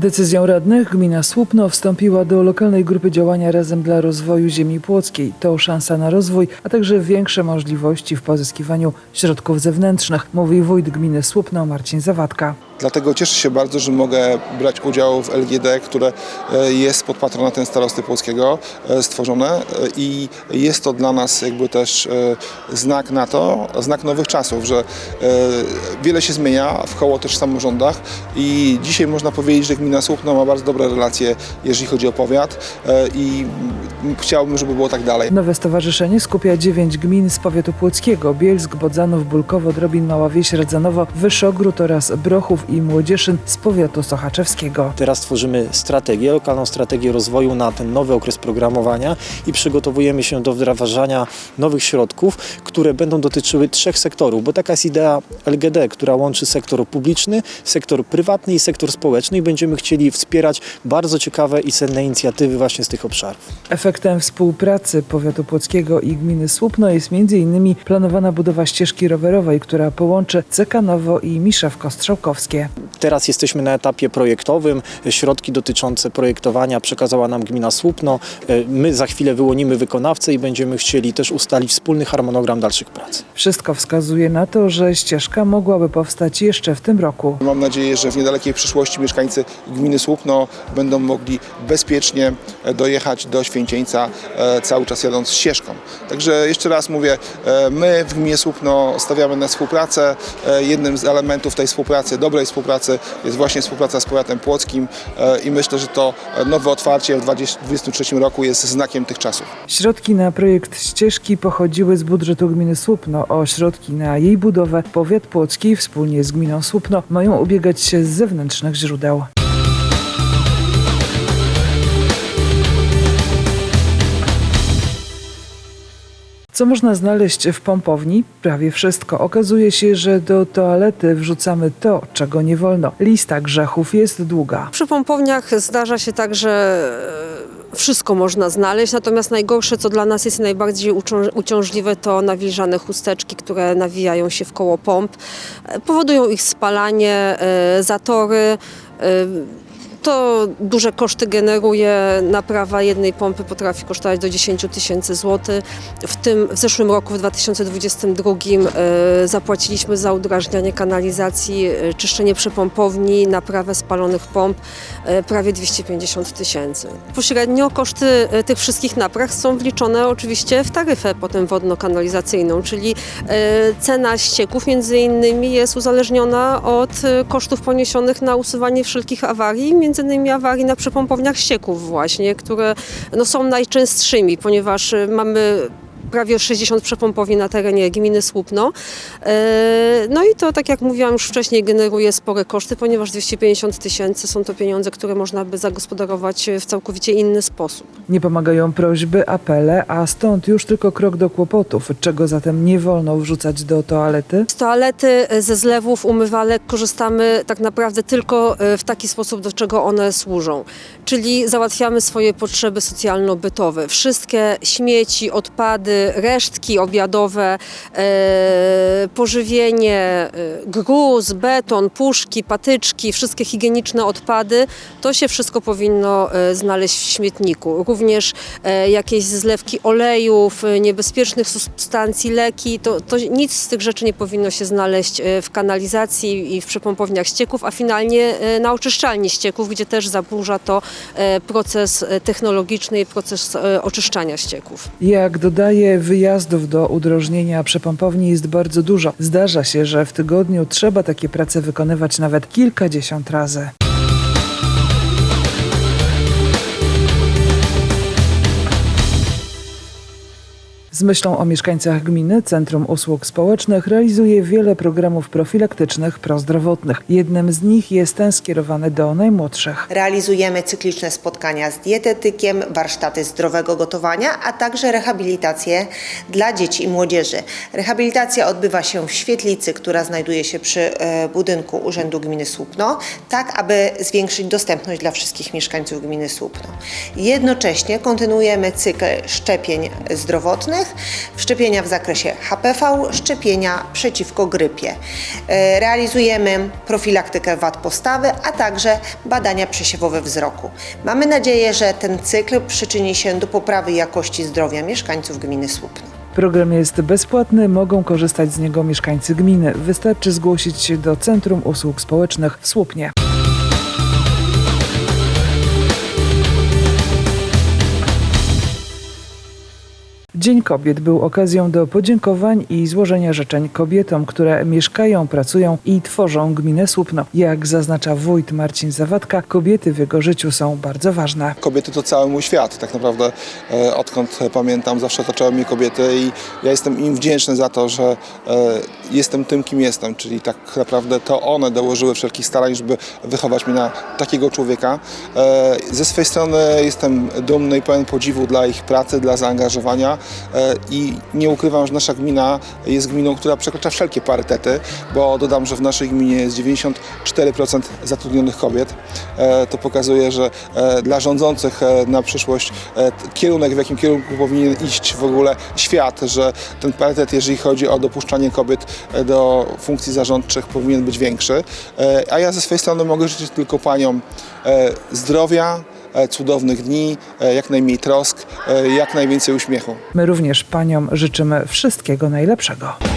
Decyzją radnych gmina Słupno wstąpiła do lokalnej grupy działania Razem dla Rozwoju Ziemi Płockiej. To szansa na rozwój, a także większe możliwości w pozyskiwaniu środków zewnętrznych, mówi wójt gminy Słupno Marcin Zawadka. Dlatego cieszę się bardzo, że mogę brać udział w LGD, które e, jest pod patronatem starosty polskiego e, stworzone e, i jest to dla nas jakby też znak na to, znak nowych czasów, że wiele się zmienia w koło też w samorządach i dzisiaj można powiedzieć, że gmina Słupno ma bardzo dobre relacje, jeżeli chodzi o powiat i chciałbym, żeby było tak dalej. Nowe stowarzyszenie skupia dziewięć gmin z powiatu płockiego: Bielsk, Bodzanów, Bulkowo, Drobin, Mała Wieś, Radzanowo, Wyszogród oraz Brochów i Młodzieszyn z powiatu sochaczewskiego. Teraz tworzymy strategię, lokalną strategię rozwoju na ten nowy okres programowania i przygotowujemy się do wdrażania nowych środków, które będą dotyczyły trzech sektorów, bo taka jest idea LGD, która łączy sektor publiczny, sektor prywatny i sektor społeczny i będziemy chcieli wspierać bardzo ciekawe i cenne inicjatywy właśnie z tych obszarów. Efektem współpracy powiatu płockiego i gminy Słupno jest m.in. planowana budowa ścieżki rowerowej, która połączy Cekanowo i Miszewko-Strzałkowskie. Teraz jesteśmy na etapie projektowym. Środki dotyczące projektowania przekazała nam gmina Słupno. E, My za chwilę wyłonimy wykonawcę i będziemy chcieli też ustalić wspólny harmonogram dalszych prac. Wszystko wskazuje na to, że ścieżka mogłaby powstać jeszcze w tym roku. Mam nadzieję, że w niedalekiej przyszłości mieszkańcy gminy Słupno będą mogli bezpiecznie e, dojechać do Święcieńca, e, cały czas jadąc ścieżką. Także jeszcze raz mówię, my w gminie Słupno stawiamy na współpracę. Jednym z elementów tej współpracy, dobrej współpracy jest właśnie współpraca z powiatem płockim e, i myślę, że to nowe otwarcie w 2023 roku jest znakiem tych czasów. Środki na projekt ścieżki pochodziły z budżetu gminy Słupno. O środki na jej budowę powiat płocki wspólnie z gminą Słupno mają ubiegać się z zewnętrznych źródeł. Co można znaleźć w pompowni? Prawie wszystko. Okazuje się, że do toalety wrzucamy to, czego nie wolno. Lista grzechów jest długa. Przy pompowniach zdarza się tak, że e, wszystko można znaleźć, natomiast najgorsze, co dla nas jest najbardziej uciąż- uciążliwe, to nawilżane chusteczki, które nawijają się w koło pomp. E, Powodują ich spalanie, e, zatory. To duże koszty generuje. Naprawa jednej pompy potrafi kosztować do 10 tysięcy złotych. W tym w zeszłym roku, w 2022, e, zapłaciliśmy za udrażnianie kanalizacji, e, czyszczenie przepompowni, naprawę spalonych pomp e, prawie 250 tysięcy. Pośrednio koszty tych wszystkich napraw są wliczone oczywiście w taryfę potem wodno-kanalizacyjną, czyli cena ścieków między innymi jest uzależniona od kosztów poniesionych na usuwanie wszelkich awarii, między innymi awarii na przepompowniach ścieków właśnie, które no, są najczęstszymi, ponieważ e, mamy prawie 60 przepompowni na terenie gminy Słupno. E, No i to, tak jak mówiłam już wcześniej, generuje spore koszty, ponieważ 250 tysięcy są to pieniądze, które można by zagospodarować w całkowicie inny sposób. Nie pomagają prośby, apele, a stąd już tylko krok do kłopotów. Czego zatem nie wolno wrzucać do toalety? Z toalety, ze zlewów, umywalek korzystamy tak naprawdę tylko e, w taki sposób, do czego one służą. Czyli załatwiamy swoje potrzeby socjalno-bytowe. Wszystkie śmieci, odpady, resztki obiadowe, e, pożywienie, e, gruz, beton, puszki, patyczki, wszystkie higieniczne odpady, to się wszystko powinno e, znaleźć w śmietniku. Również jakieś zlewki olejów, niebezpiecznych substancji, leki, to, to nic z tych rzeczy nie powinno się znaleźć w kanalizacji i w przepompowniach ścieków, a finalnie na oczyszczalni ścieków, gdzie też zaburza to proces technologiczny i proces oczyszczania ścieków. Jak dodaje, wyjazdów do udrożnienia przepompowni jest bardzo dużo. Zdarza się, że w tygodniu trzeba takie prace wykonywać nawet kilkadziesiąt razy. Z myślą o mieszkańcach gminy Centrum Usług Społecznych realizuje wiele programów profilaktycznych prozdrowotnych. Jednym z nich jest ten skierowany do najmłodszych. Realizujemy cykliczne spotkania z dietetykiem, warsztaty zdrowego gotowania, a także rehabilitację dla dzieci i młodzieży. Rehabilitacja odbywa się w świetlicy, która znajduje się przy e, budynku Urzędu Gminy Słupno, tak aby zwiększyć dostępność dla wszystkich mieszkańców gminy Słupno. Jednocześnie kontynuujemy cykl szczepień zdrowotnych szczepienia w zakresie HPV, szczepienia przeciwko grypie. E, Realizujemy profilaktykę wad postawy, a także badania przesiewowe wzroku. Mamy nadzieję, że ten cykl przyczyni się do poprawy jakości zdrowia mieszkańców gminy Słupno. Program jest bezpłatny, mogą korzystać z niego mieszkańcy gminy. Wystarczy zgłosić się do Centrum Usług Społecznych w Słupnie. Dzień Kobiet był okazją do podziękowań i złożenia życzeń kobietom, które mieszkają, pracują i tworzą gminę Słupno. Jak zaznacza wójt Marcin Zawadka, kobiety w jego życiu są bardzo ważne. Kobiety to cały mój świat. Tak naprawdę e, odkąd pamiętam, zawsze otaczały mnie kobiety i ja jestem im wdzięczny za to, że e, jestem tym, kim jestem. Czyli tak naprawdę to one dołożyły wszelkich starań, żeby wychować mnie na takiego człowieka. E, ze swojej strony jestem dumny i pełen podziwu dla ich pracy, dla zaangażowania i nie ukrywam, że nasza gmina jest gminą, która przekracza wszelkie parytety, bo dodam, że w naszej gminie jest 94% zatrudnionych kobiet. E, To pokazuje, że e, dla rządzących e, na przyszłość e, kierunek, w jakim kierunku powinien iść w ogóle świat, że ten parytet, jeżeli chodzi o dopuszczanie kobiet e, do funkcji zarządczych, powinien być większy. E, A ja ze swojej strony mogę życzyć tylko paniom e, zdrowia, e, cudownych dni, e, jak najmniej trosk, e, jak najwięcej uśmiechu. My również paniom życzymy wszystkiego najlepszego.